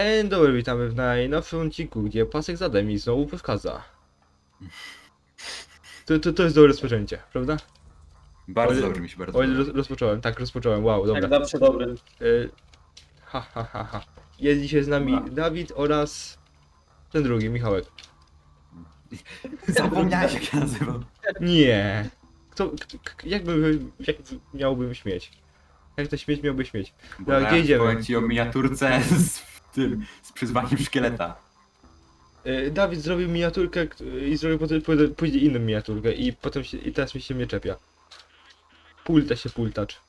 Dzień dobry, witamy w najnowszym odcinku, gdzie pasek zada mi znowu przeszkadza. To, to, to jest dobre rozpoczęcie, prawda? Bardzo Oj- dobrze mi się bardzo O ile podoba. roz, rozpocząłem, tak rozpocząłem, wow, dobra. Jak zawsze dobry. Y, ha, ha, ha, ha. Jest dzisiaj z nami Dobra. Dawid oraz ten drugi, Michałek. Zapomniałeś jak się nazywam. Nie. Kto, k, k, jakby, jak miałbym śmieć? Jak to śmieć miałby śmieć? Dobra, gdzie idziemy? powiem ci o miniaturce z tym, z przyzwaniem szkieleta. Y, Dawid zrobił miniaturkę k- i zrobił potem później inną miniaturkę i potem się, i teraz mi się mnie czepia. Pulta się pultacz.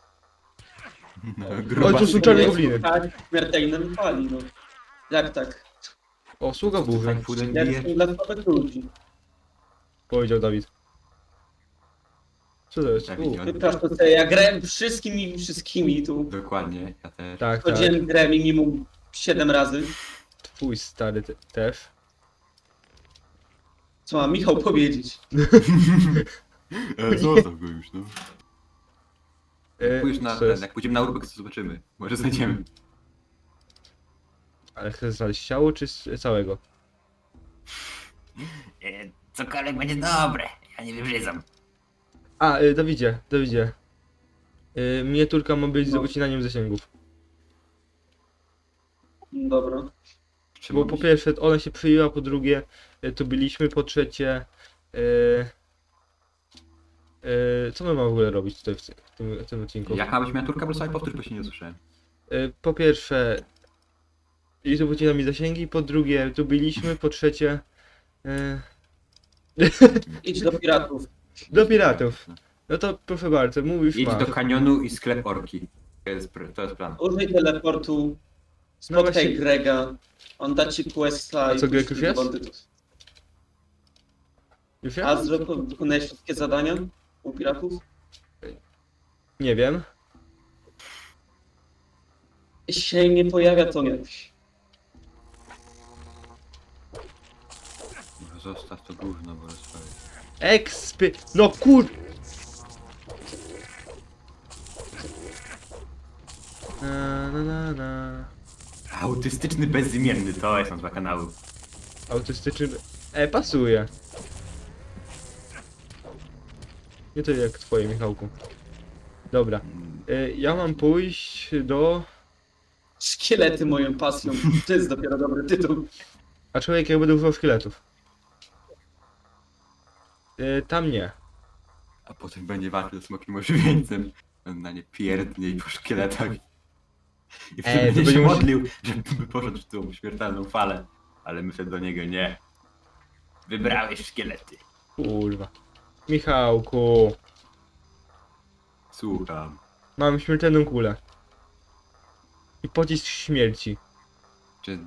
No, Oj, tu są czarne gobliny. Tak, śmiertelnym pali, no. Jak tak? O, sługa burzy, Jak są dla słabych ludzi. powiedział Dawid. Co to jest? Tak, U, to sobie, ja grałem wszystkimi, wszystkimi tu. Dokładnie, ja też. tak, tak. Chodziłem grę minimum 7 razy. Twój stary te, też. Co ma Michał powiedzieć? E, zostaw go już, no. E, Pójdź na co ten, jest? jak pójdziemy na urbex, to zobaczymy. Może znajdziemy. Ale chcesz znaleźć ciało czy z całego? E, Cokolwiek będzie dobre, ja nie wybrzydzam. A, e, Dawidzie, Dawidzie. E, miniaturka ma być z No. ucinaniem zasięgów. Dobra. Bo po pierwsze ona się przyjęła, po drugie e, tu byliśmy, po trzecie e, e, co my mamy w ogóle robić tutaj w, w, tym, w tym odcinku? Jaka ma być miniaturka, bo sobie powtórz, bo się nie usłyszałem. E, po pierwsze YouTube ucina mi zasięgi, po drugie tu byliśmy, po trzecie Idź do piratów. do piratów. No to proszę bardzo, mówisz Idź masz. do kanionu i sklep orki. To jest, pr- to jest plan. Użyj teleportu. No Spotkaj właśnie- Grega. On da ci questa A co, Greg już jest? bandytów. Już A ja? zro- wykonałeś wszystkie zadania u piratów? Nie wiem. Jeśli się nie pojawia, to nie. No, Zostaw to gówno, bo rozprawię. Ekspy... No kur... Na, na, na, na. Autystyczny bezimienny, to jest nazwa kanału. Autystyczny... E, pasuje. Nie to jak twoje, Michałku. Dobra. E, ja mam pójść do... Szkielety moją pasją. To jest dopiero dobry tytuł. A człowiek jak będę używał szkieletów. E, tam nie. A potem będzie walczył ze smokim ożywieńcem. On na nie pierdnie i po szkieletach. I wtedy Ej, będzie się modlił, żeby poszedł w tą śmiertelną falę. Ale my wtedy do niego nie. Wybrałeś szkielety. Kurwa. Michałku. Słucham. Mam śmiertelną kulę. I pocisk śmierci. Czy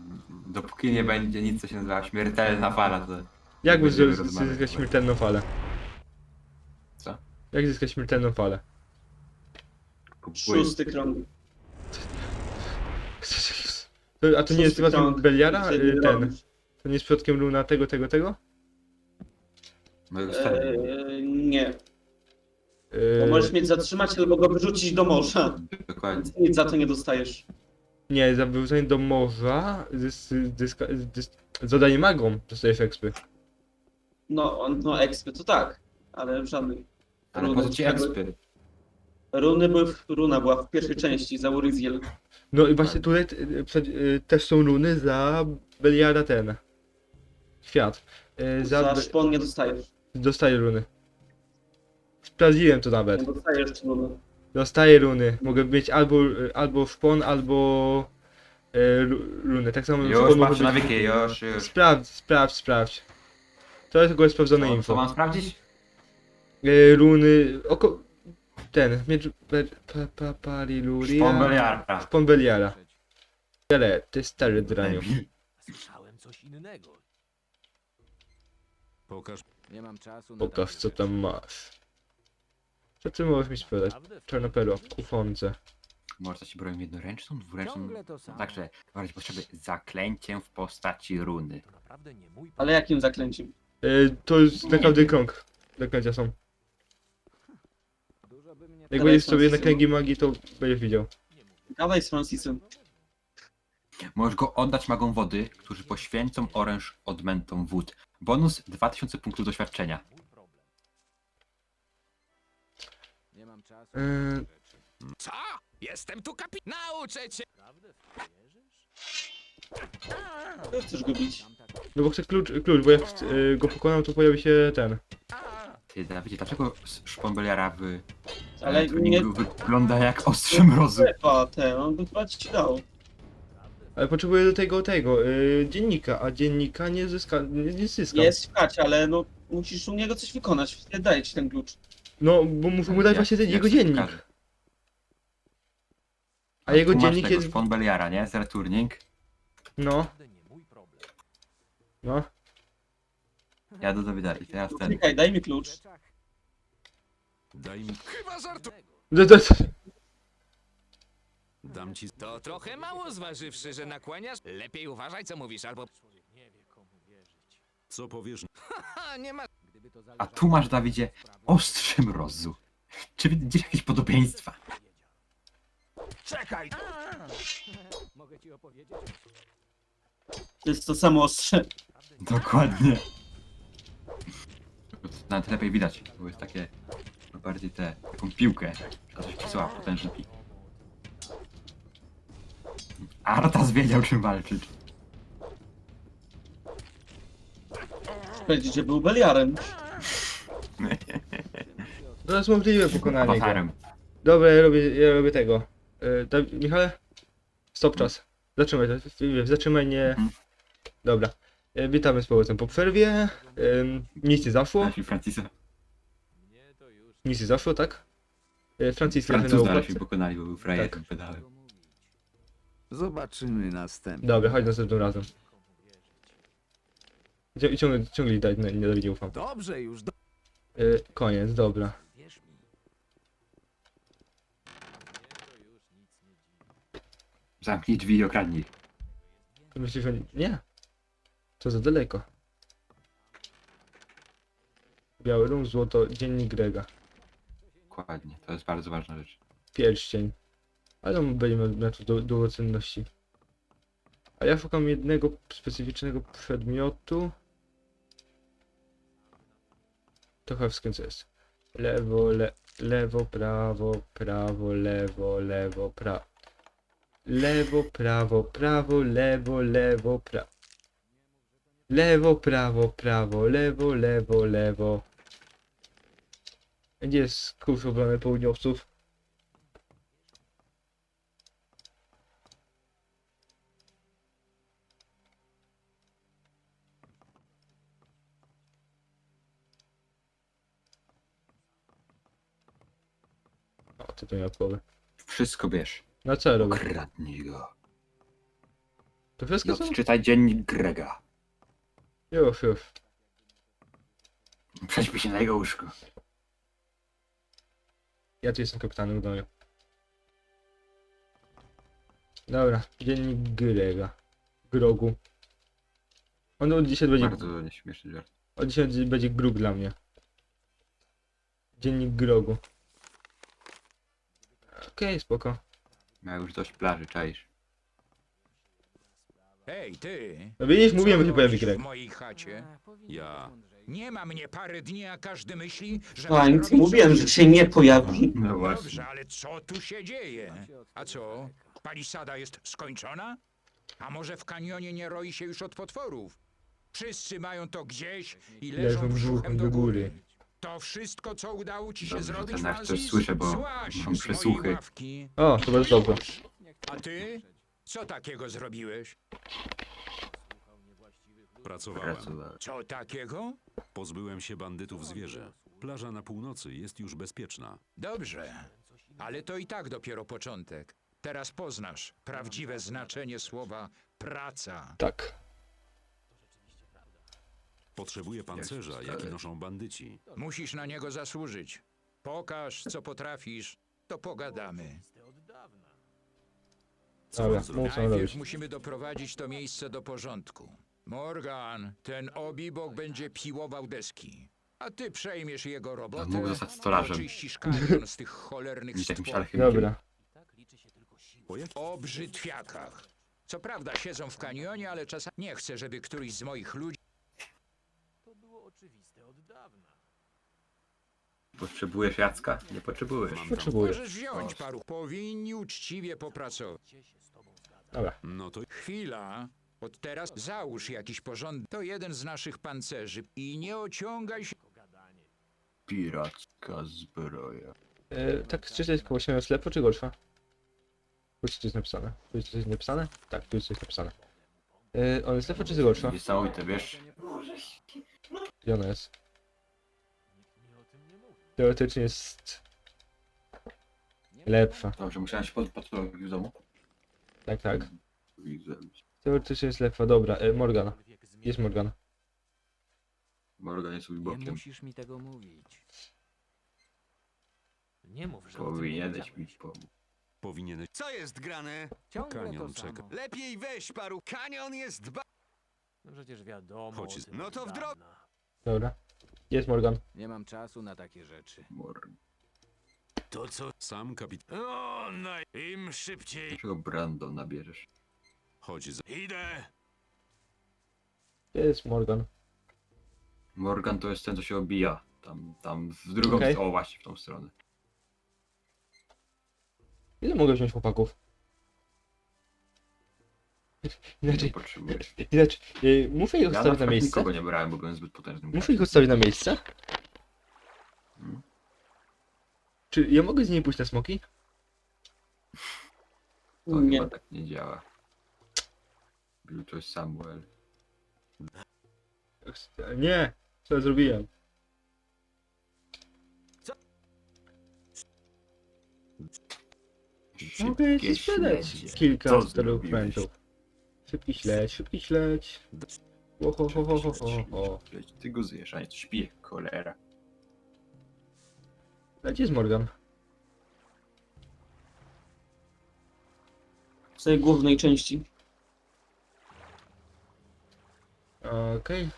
dopóki nie będzie nic, co się nazywa śmiertelna fala, to... Jak będziemy rozmawiać. zyskać śmiertelną falę? Co? Jak zyskać śmiertelną falę? Kupuj. Szósty krąg. To- A to nie jest przypadkiem. Beliara? Y, Ten. To nie jest przypadkiem runa tego, tego, tego? Mojego starego. Eee, nie. Bo Yy, możesz mieć zatrzymać albo go wyrzucić do morza. Dokładnie. Nic za to nie dostajesz. Nie, za wyrzucenie do morza, zyska, zys, zadanie magom dostajesz ekspy. No, no ekspy to tak, ale żadnych. Ale po co ci ekspy? Runy były, w, runa była w pierwszej części za Uriziel. No i właśnie tutaj przed- y, też są runy za Beliara ten. Świat. Y, Za, Za Be- szpon nie dostajesz. dostaję runy. Sprawdziłem to Nie nawet. dostajesz runy. Dostaję runy. Mogę mieć albo, albo szpon, albo y, ru- runy. Tak samo Już szpon może patrzę na być... wiki, już, już. Sprawdź, sprawdź, sprawdź. To jest tylko sprawdzone Co, co info. mam sprawdzić? Y, runy... Oko... Ten, miecz... Be, pa, pa, pariluria... Szpombeliara. Szpon Beliara. Ale, ty stary draniu. Słyszałem coś innego. Pokaż. Nie mam czasu na Pokaż co tam masz. Co ty możesz mi sprzedać? Naprawdę? Czarnopero, kufonce. Może ci broń jednoręczną, dwuręczną? Ciągle to samo. Także, w razie potrzeby zaklęciem w postaci runy. To naprawdę nie mój Ale jakim zaklęciem? Y, to jest naprawdę krąg. Zaklęcia są. Jak będziesz sobie na kręgi magii, to będziesz widział. Gadaj z Francisem. Możesz go oddać magom wody, którzy poświęcą oręż odmętom wód. Bonus 2000 punktów doświadczenia. Mój problem. Nie mam czasu. Yy, Co? Jestem tu kapi... Nauczę cię! Co chcesz go bić? No bo chcę klucz, klucz bo jak yy, go pokonam, to pojawi się ten. Ty, Dawidzie, dlaczego s- szpąbeliara w Ale Ale nie wygląda jak ostrze mrozu? trzeba ten, on by chyba ci dał. Ale potrzebuję do tego tego, yy, dziennika, a dziennika nie zyska, nie, nie zyskam. Jest w chacie, ale no musisz u niego coś wykonać. Nie daję ci ten klucz. No, bo muszę mu dać Jak- właśnie ten jak jego dziennik. pokaże. A jego tu masz dziennik tego jest... szpąbeliara, nie? Z returning. No, no. Ja do Dawida i teraz ten. Klikaj, daj mi klucz. Daj mi... Chyba żartu... Dam ci... To trochę mało zważywszy, że nakłaniasz. Lepiej uważaj, co mówisz, albo... człowiek nie wie komu wierzyć. Co powiesz? Ha, nie ma... A tu masz, Dawidzie, ostrze mrozu. Czy widzisz jakieś podobieństwa? Czekaj! Mogę ci opowiedzieć? To jest to samo ostrze. Dokładnie. Nawet lepiej widać, bo jest takie no bardziej te, taką piłkę. A coś pisała, potężny pik. Artas wiedział czym walczyć. Powiedzieć, że był Beliarem. to jest możliwe pokonanie go. Awatarem. Dobra, ja robię, ja robię tego. Yy, da, Michale? Stop czas. Zatrzymaj to. Zatrzymaj nie. Mhm. Dobra. E, Witamy z powrotem po przerwie. Ym, nic nie zaszło. Znaczy Francisa. Mnie to już Nic nie zaszło, tak? E, Francis leży na Francuza układce. się pokonali, bo był frajerem Tak. pedałem. Zobaczymy następnie. Dobra, chodź następnym razem. Cio- Ciągle, ciągle daj, nie, nie, nie ufam. Dobrze już. Do... E, koniec, dobra. Wierz mi. Mnie to już nic nie dziwi. Zamknij drzwi i okradnij. To Myślisz, że nie? To za daleko. Biały rum, złoto, dziennik Grega. Dokładnie, to jest bardzo ważna rzecz. Pierścień. Ale on będzie miał na to du- dużo cenności. A ja szukam jednego specyficznego przedmiotu. Trochę w skręcie jest. Lewo, le, lewo, prawo, prawo, lewo, lewo, prawo. Lewo, prawo, prawo, lewo, lewo, prawo. Lewo, prawo, prawo, lewo, lewo, lewo. Gdzie jest kurs obrony południowców? O, ty to jabłkowy. Wszystko bierz. Na co ja robię? Go. To I wszystko co? odczytaj dziennik Grega. Już, już. Prześpij się na jego łóżku. Ja tu jestem kapitanem gnoju. Dobra, dziennik Grega. Grogu. On od dzisiaj będzie, Bardzo nieśmieszny żart. od dzisiaj będzie grug dla mnie. Dziennik Grogu. Okej, spoko. Miał już dość plaży, czaisz. Hej, ty! No widzisz, mówiłem, że się pojawi Greg. w mojej chacie? Ja. Nie ma mnie parę dni, a każdy myśli, że... A, mam nic robić mówiłem, że się nie pojawi. No właśnie. Dobrze, ale co tu się dzieje? A co? Palisada jest skończona? A może w kanionie nie roi się już od potworów? Wszyscy mają to gdzieś i leżą brzuchem do góry. To wszystko, co udało ci się Dobrze, zrobić, ten aktor Francis? słyszę, bo Złaź mam z przesłuchy. ławki. O, to bardzo dobrze. A ty? Co takiego zrobiłeś? Pracowałem. Pracowałem. Co takiego? Pozbyłem się bandytów zwierzę. Plaża na północy jest już bezpieczna. Dobrze, ale to i tak dopiero początek. Teraz poznasz prawdziwe znaczenie słowa praca. Tak. Potrzebuję pancerza, jaki noszą bandyci. Musisz na niego zasłużyć. Pokaż, co potrafisz, to pogadamy. Co Dobra, mów co Najpierw musimy doprowadzić to miejsce do porządku. Morgan, ten obibok będzie piłował deski. A ty przejmiesz jego robotę. mógł zostać stolarzem. Oczyścisz kanion z tych cholernych Być jakimś stworów. alchemikiem. Dobra. O brzytwiakach. Co prawda siedzą w kanionie, ale czasami nie chcę, żeby któryś z moich ludzi To było oczywiste od dawna. Potrzebujesz Jacka? Nie potrzebujesz. Potrzebuję. możesz wziąć paru. Powinni uczciwie popracować. Dobra. No to Chwila. Od teraz załóż jakiś porządek. To jeden z naszych pancerzy i nie ociągaj się. Piracka zbroja. E, tak koło się jest lepsze czy gorsza? Tu jest coś napisane. Tu jest coś napisane? Tak, tu jest coś napisane. E, on jest lepsza czy jest gorsza? Niesamowite, wiesz? Gdzie ona jest? Nikt mi o tym nie mówi. Teoretycznie jest lepsza. Dobrze, musiałem się podpatrzeć w domu. Tak, tak. Widzę. Teoretycznie jest lepsza. Dobra, e, Morgan. Jest Morgan. Morgan jest sobie Nie bokiem. musisz mi tego mówić. Nie mów, że o tym nie Powinieneś mi wiedziałeś. pomóc. powinieneś... Co jest grane? Ciągle Kanion to czeka. samo. Lepiej weź paru. Kanion jest ba... No przecież wiadomo Chodź o z- tym No od to w drogę. dawna. Dobra. Jest Morgan. Nie mam czasu na takie rzeczy. Morgan. To co? Sam kapitan... O, no im szybciej. Dlaczego Brandon nabierzesz? Chodź za... Idę. Jest Morgan. Morgan to jest ten, co się obija. Tam, tam w drugą Okej. stronę. O, właśnie, w tą stronę. Ile mogę wziąć chłopaków? Nie Inaczej, potrzebujesz. inaczej. e, muszę ich Ja na odstawić na przykład miejsce? nikogo nie brałem, bo byłem zbyt potężnym. Muszę ich odstawić na miejsce? Hmm? Czy ja mogę z nimi pójść na smoki? To Nie. chyba tak nie działa. Był to Samuel. Nie! Co ja zrobiłem? Mogę ci sprzedać kilka krętów. Szybki śledź, szybki śledź. Ho, ho, ho, ho, ho, Ty go zjesz, a nie śpije, cholera. A gdzie jest Morgan? W tej głównej części. Okej.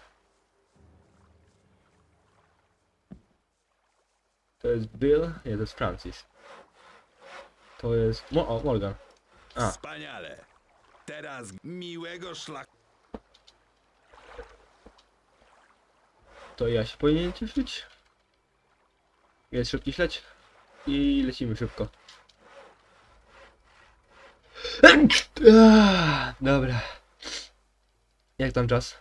To jest Bill, nie, to jest Francis. To jest... Mo o, Morgan. A. Wspaniale. Teraz miłego szlaku. To ja się powinien cieszyć. Jest szybki śledź. I lecimy szybko. Dobra. Jak tam czas?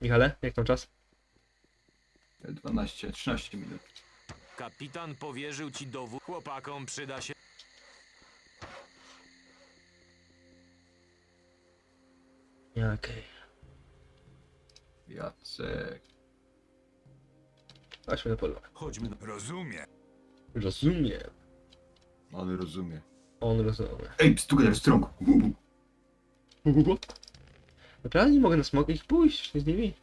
Michale, jak tam czas? 12, 13 minut. Kapitan powierzył ci dowód. Chłopakom przyda się. Okej. Jacek. Chodźmy na pole. Chodźmy na... Rozumiem. Rozumiem. On rozumie. On rozumie. Ej, stukaj w strąg. Naprawdę nie mogę na smok ich pójść z nimi?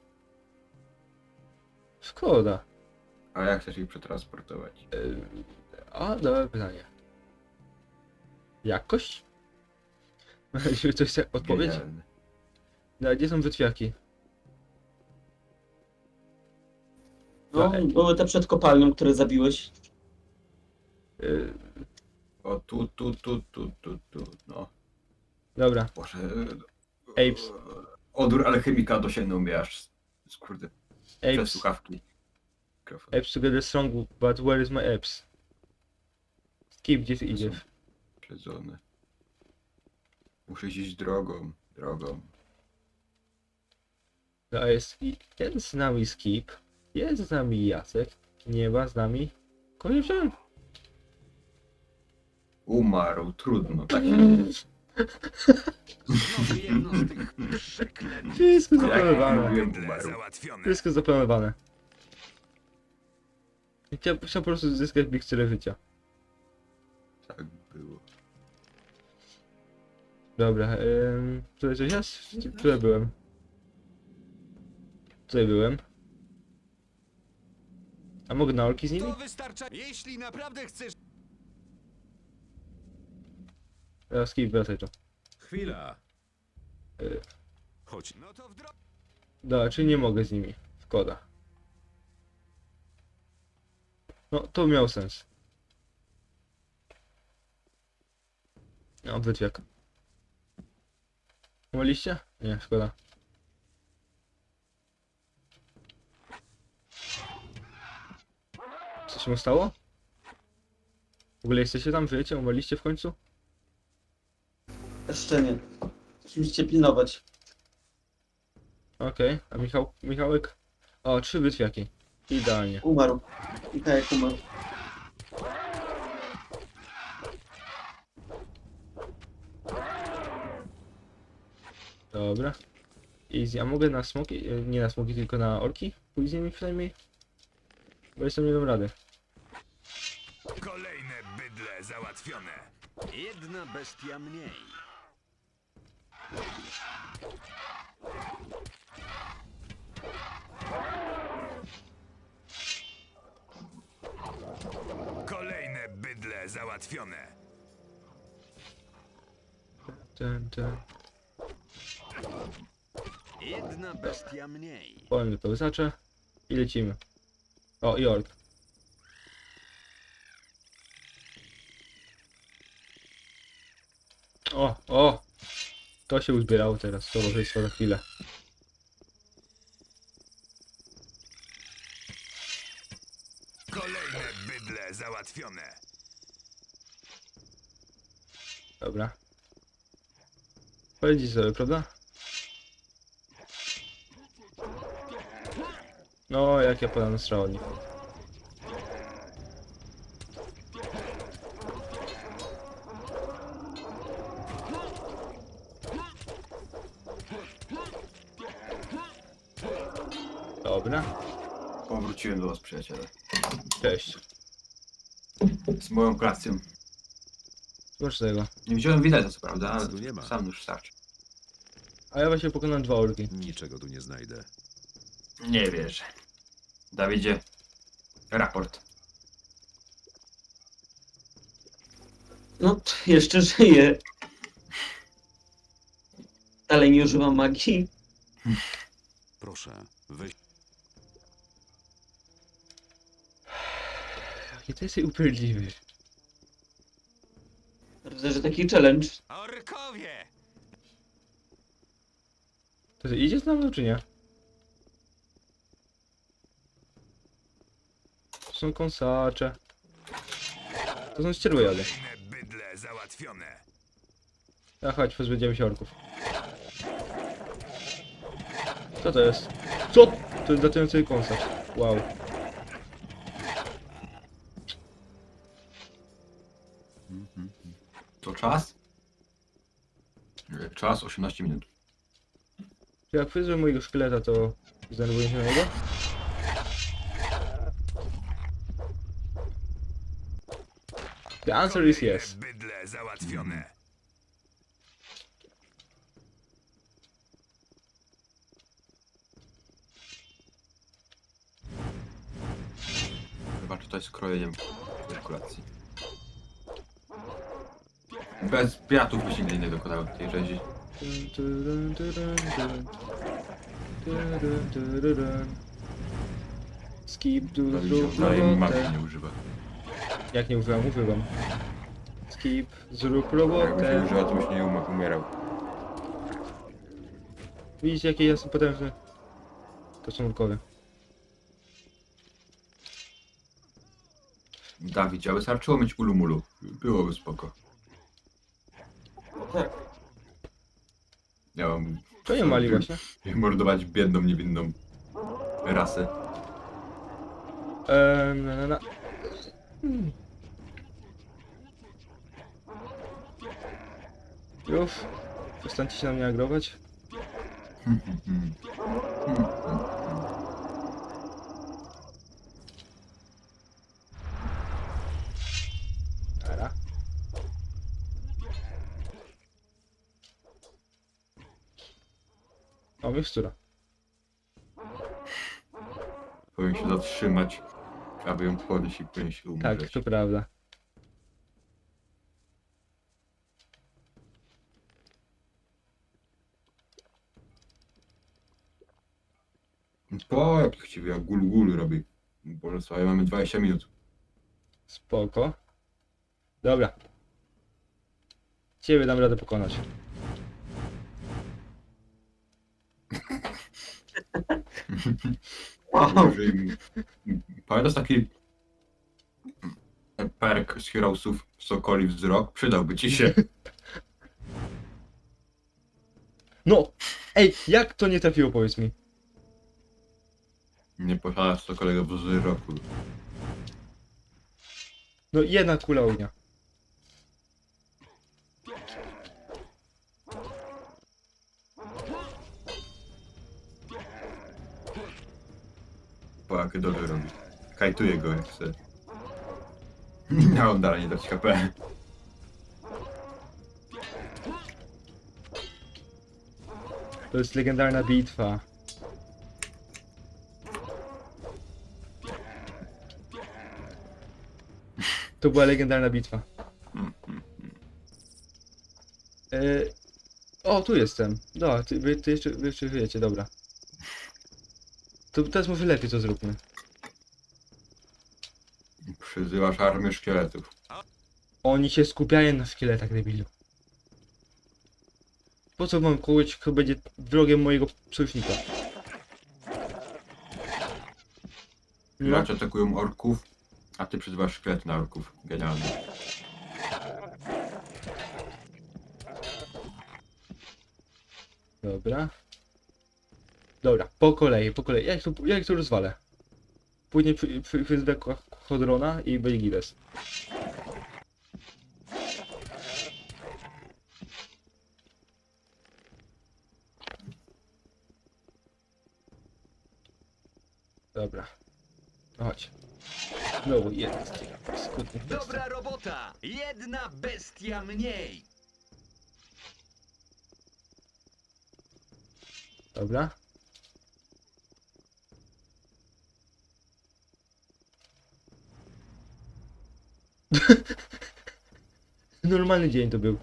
Szkoda. A jak chcesz ich przetransportować? Yy, A, dobre pytanie. Jakość? Jeśli coś chce odpowiedź? Genialne. Gdzie są wytwiaki? No, Tak. były te przed kopalnią, które zabiłeś. Yy, O, tu, tu, tu, tu, tu, tu. No, dobra, Boże. Apes. Odór alchemika dosięgnął mnie aż. Kurde, przez apes. słuchawki. Mikrofon. Apes together strong, but where is my apes? Skip, gdzie ty idziesz? Przedzone. Muszę iść drogą, drogą. No, jest, jest z nami Skip, jest z nami Jacek, nie ma z nami Koniecznie. Umarł, trudno, tak Znowu jedno z tych przeklętych. Wszystko zaplanowane. mówiłem, Bydle umarł. załatwione. Wszystko zaplanowane. Chciał, chciał po prostu zyskać miksturę życia. Tak było. Dobra, ym, tutaj coś jest? Tutaj byłem. Tutaj byłem. A mogę na orki z nimi? To wystarcza. Jeśli naprawdę chcesz. Ja skip, wracaj to. Chwila. Y, Chodź. No to w drogę. Dobra, czyli nie mogę z nimi. Szkoda. No, to miał sens. No, wytwiak. Umyliście? Nie, szkoda. Co się mu stało? W ogóle jesteście tam, żyjecie? Umyliście w końcu? Jeszcze nie. Musicie pilnować. Okej, a Michał, Michałek? O, trzy wytwiaki. Idealnie. Umarł. Mikołaj umarł. Dobra. Easy, a mogę na smoki, e, nie na smoki, tylko na orki? Nimi przynajmniej? Bo jestem nie dam rady. Kolejne bydle załatwione. Jedna bestia mniej. Kolejne bydle załatwione. Ten, ten. Jedna bestia mniej. Powiem wypełzacze i lecimy. O, i ork. O, o! To się uzbierało teraz, towarzystwo za chwilę. Kolejne bydle załatwione. Dobra. Pojedziecie sobie, prawda? No, jak ja podam strawnik. Dobra, Powróciłem do was, przyjaciele. cześć. Z moją kolacją. Masz tego. Nie wziąłem widać, co prawda, ale Tu nie ma. sam już starczy. A ja właśnie pokonałem dwa orki. Niczego tu nie znajdę. Nie wierzę. Dawidzie, raport. No, jeszcze żyje. Dalej nie używam magii. Proszę, weź. Jaki ty jesteś upierdliwy. Widzę, że taki challenge. Orkowie! To ty idzie z nami, czy nie? Są kąsacze. To są ścierwojady. Kolejne bydle załatwione. A chodź, pozbędziemy się orków. Co to jest? Co? To jest latający kąsacz. Wow. To czas? Czas 18 minut. Jak wyzwę mojego szkieleta, to zdenerwuję się na niego? The answer is yes. bydle załatwione. Chyba tutaj z krojeniem kolacji. Bez piratów byś nigdy nie dokonał tej rzezi. Skip do zrób Daje mapy nie używa. Jak nie używam, używam. Skip, zrób robotę. używa, to byś nie um- umierał. Widzicie jakie ja jestem potężny? To są orkowie. Dawid, a wystarczyło mieć ulumulu. Byłoby spoko. Tak. Ja mam... To nie mali właśnie. Mordować biedną, niewinną rasę. Eee, na, na, na. Hmm. Już. Przestańcie się na mnie agrować. Ara. O, mikstura. Powinien się zatrzymać, aby ją podnieść i powinien się umrzeć. Tak, to prawda. Po, jak chciwy, jak gulu gulu robi. Boże, słuchaj, mamy 20 minut. Spoko. Dobra. Ciebie dam radę pokonać. Może im- Pamiętasz taki perk z Heroesów Sokoli wzrok? Przydałby ci się. No! Ej, jak to nie trafiło, powiedz mi? Nie posiadasz Sokolego wzroku. No jedna kula ognia. Po jakie dobrze robi. Kajtuje go jak chce. A on dalej nie dać HP. To jest legendarna bitwa. To była legendarna bitwa. E... O, tu jestem. No, ty, wy, ty jeszcze, wy jeszcze wiecie, dobra. To teraz może lepiej to zróbmy. Przyzywasz armię szkieletów. Oni się skupiają na szkieletach, debilu. Po co mam kogoś, kto będzie wrogiem mojego sojusznika? No, Gracze atakują orków, a ty przyzywasz szkielety na orków. Genialne. dobra. Dobra, po kolei, po kolei. Jak to, jak to rozwalę? Później przy, przy, Chodrona i giles. Dobra. No Chodź. Skutnych bestii. robota! Jedna bestia mniej! Dobra. Normalny dzień to był.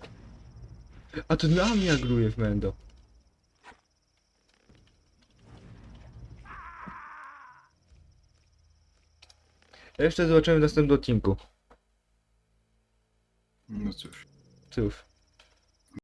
A to na mnie agruje w Mendo. Jeszcze zobaczymy w następnym odcinku. No cóż. Cóż.